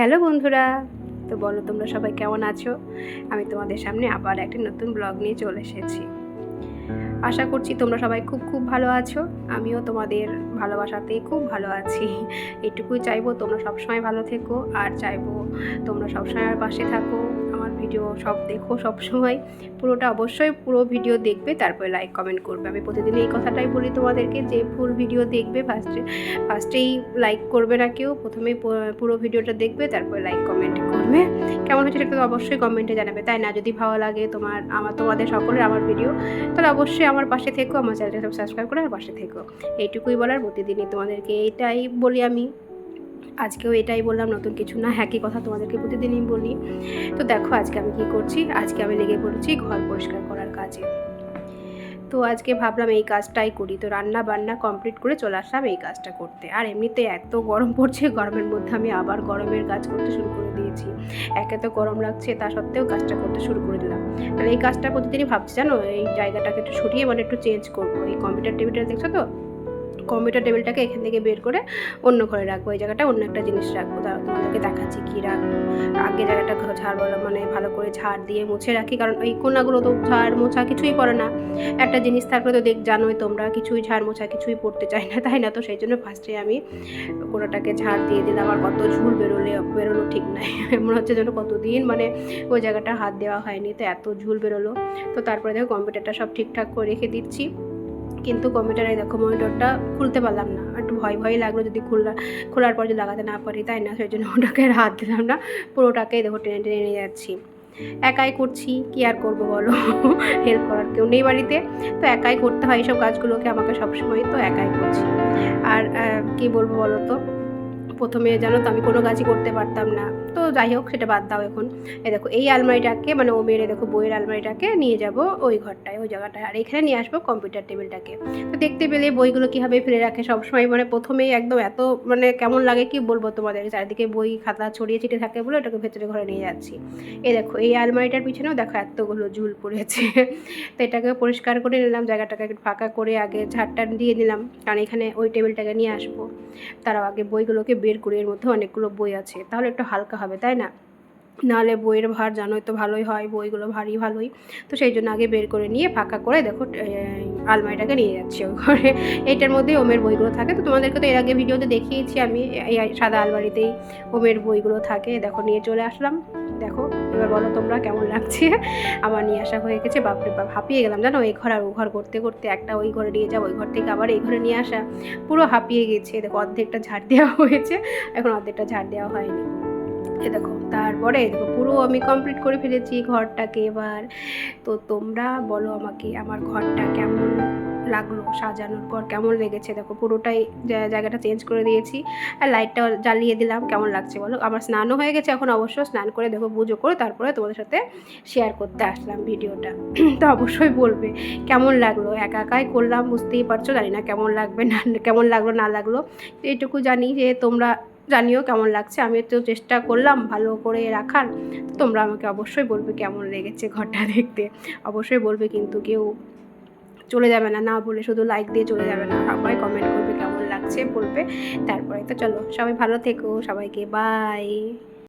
Hello বন্ধুরা, তো বলো তোমরা সবাই কেমন আছো? আমি তোমাদের সামনে আবার একটি নতুন ব্লগ নিয়ে চলে এসেছি। আশা করছি তোমরা সবাই খুব খুব ভালো আছো। আমিও তোমাদের ভালোবাসাতে খুব ভালো আছি। এটুকুই চাইব তোমরা সবসময় ভালো থেকো, আর চাইব তোমরা সবসময় পাশে থাকো। ভিডিও সব দেখো সবসময়। পুরোটা অবশ্যই পুরো ভিডিও দেখবে, তারপরে লাইক কমেন্ট করবে। আমি প্রতিদিন এই কথাটাই বলি তোমাদেরকে, যে ফুল ভিডিও দেখবে ফার্স্টে ফার্স্টেই লাইক করবে না কেউ, প্রথমেই পুরো ভিডিওটা দেখবে, তারপরে লাইক কমেন্ট করবে। কেমন হচ্ছে সেটা অবশ্যই কমেন্টে জানাবে। তাই না? যদি ভালো লাগে তোমার, আমার, তোমাদের সকলের আমার ভিডিও তাহলে অবশ্যই আমার পাশে থেকো, আমার চ্যানেলটা সাবস্ক্রাইব করে আমার পাশে থেকো। এইটুকুই বলার প্রতিদিনই তোমাদেরকে এটাই বলি আমি। আজকেও এটাই বললাম, নতুন কিছু না, একই কথা তোমাদেরকে প্রতিদিনই বলি। তো দেখো আজকে আমি কি করছি? আজকে আমি লেগে পড়েছি ঘর পরিষ্কার করার কাজে। তো আজকে ভাবলাম এই কাজটাই করি। তো রান্না বান্না কমপ্লিট করে চলে আসলাম এই কাজটা করতে। আর এমনিতে এত গরম পড়ছে, গরমের মধ্যে আমি আবার গরমের কাজ করতে শুরু করে দিয়েছি। একে তো গরম লাগছে, তা সত্ত্বেও কাজটা করতে শুরু করে দিলাম। তাহলে এই কাজটা প্রতিদিনই ভাবছি, জানো? এই জায়গাটাকে একটু সরিয়ে মানে একটু চেঞ্জ করব। এই কম্পিউটার টেবিলটা দেখছ তো? কম্পিউটার টেবিলটাকে এখান থেকে বের করে অন্য ঘরে রাখব। এই জায়গাটা অন্য একটা জিনিস রাখব। তারা তোমাদেরকে দেখাচ্ছি কী রাখব। আগে জায়গাটা ঝাড় মানে ভালো করে ঝাড় দিয়ে মুছে রাখি, কারণ এই কোনাগুলো তো ঝাড় মোছা কিছুই পড়ে না। একটা জিনিস তারপরে তো দেখ জানোই তোমরা, কিছুই ঝাড় মোছা কিছুই পড়তে চাই না, তাই না? তো সেই জন্য ফার্স্টে আমি কোনাটাকে ঝাড় দিয়ে দিলাম। আর কত ঝুল বেরোলে, বেরোলো ঠিক নাই। মনে হচ্ছে যেন কতদিন মানে ওই জায়গাটা হাত দেওয়া হয়নি। তো এত ঝুল বেরোলো। তো তারপরে দেখো কম্পিউটারটা সব ঠিকঠাক করে রেখে দিচ্ছি। কিন্তু কম্পিউটারে দেখো মনিটরটা খুলতে পারলাম না। একটু ভয় ভয় লাগল যদি খুললা খোলার পর যদি লাগাতে না পারি, তাই না? সেই জন্য ওটাকে হাত দিলাম না। পুরোটাকেই দেখো টেনে টেনে নিয়ে যাচ্ছি। একাই করছি, কি আর করব বলো? হেল্প করার কেউ নেই বাড়িতে। তো একাই করতে হয় এইসব কাজগুলোকে আমাকে সবসময় তো একাই করছি। আর কি বলব বলো তো? প্রথমে জানো তো আমি কোনো কাজই করতে পারতাম না। তো যাই হোক, সেটা বাদ দাও এখন। এ দেখো, এই আলমারিটাকে মানে ও মেরে দেখো বইয়ের আলমারিটাকে নিয়ে যাব ওই ঘরটায়, ওই জায়গাটায়। আর এখানে নিয়ে আসব কম্পিউটার টেবিলটাকে। তো দেখতে পেলে বইগুলো কীভাবে ফেলে রাখে সবসময় মানে প্রথমেই একদম এত মানে কেমন লাগে কি বলব তোমাদের? চারিদিকে বই, খাতা, ছড়িয়ে ছিটে থাকে বলে ওটাকে ভেতরে ঘরে নিয়ে যাচ্ছি। এ দেখো, এই আলমারিটার পিছনেও দেখো এতগুলো ঝুল পড়েছে। তো এটাকে পরিষ্কার করে নিলাম, জায়গাটাকে একটু ফাঁকা করে আগে ঝাড়টা দিয়ে নিলাম। কারণ এখানে ওই টেবিলটাকে নিয়ে আসব। তারাও আগে বইগুলোকে বের করি এর মধ্যে অনেকগুলো বই আছে। তাহলে একটু হালকা হবে, তাই না? নাহলে বইয়ের ভার জানোই তো ভালোই হয়, বইগুলো ভারী ভালোই। তো সেই জন্য আগে বের করে নিয়ে ফাঁকা করে দেখো আলমারিটাকে নিয়ে যাচ্ছি ওই ঘরে। এইটার মধ্যে ওমের বইগুলো থাকে। তো তোমাদেরকে তো এর আগে ভিডিওতে দেখিয়েছি আমি এই সাদা আলমারিতেই ওমের বইগুলো থাকে। দেখো, নিয়ে চলে আসলাম। দেখো, এবার বলো তোমরা কেমন লাগছে? আমার নিয়ে আসা হয়ে গেছে, বাপরে বাপ, হাঁপিয়ে গেলাম জানো? এই ঘর আর ও ঘর করতে করতে একটা ওই ঘরে নিয়ে যাব ওই ঘর থেকে আবার এই ঘরে নিয়ে আসা। পুরো হাঁপিয়ে গেছে। দেখো, অর্ধেকটা ঝাড় দেওয়া হয়েছে, এখন অর্ধেকটা ঝাড় দেওয়া হয়নি। এ দেখো, তারপরে দেখো, পুরো আমি কমপ্লিট করে ফেলেছি ঘরটাকে এবার। তো তোমরা বলো আমাকে, আমার ঘরটা কেমন? লাগল, সাজানোর পর কেমন লেগেছে? দেখো, পুরোটাই জায়গাটা চেঞ্জ করে দিয়েছি। আর লাইটটা জ্বালিয়ে দিলাম, কেমন লাগছে বলো? আমার স্নানও হয়ে গেছে এখন অবশ্য, স্নান করে দেখো পুজো করে তারপরে তোমাদের সাথে শেয়ার করতে আসলাম ভিডিওটা। তো অবশ্যই বলবে, কেমন লাগল? একা একাই করলাম, বুঝতেই পারছ, জানি না কেমন লাগবে, না, কেমন লাগল, না লাগল। এইটুকু জানি যে তোমরা জানিও কেমন লাগছে আমি তো চেষ্টা করলাম ভালো করে রাখার। তোমরা আমাকে অবশ্যই বলবে কেমন লেগেছে ঘরটা দেখতে। অবশ্যই বলবে কিন্তু কেউ চলে যাবে না না বলে শুধু লাইক দিয়ে চলে যাবে না। সবাই কমেন্ট করবে কেমন লাগছে বলবে। তারপরে তো চলো, সবাই ভালো থেকো, সবাইকে বাই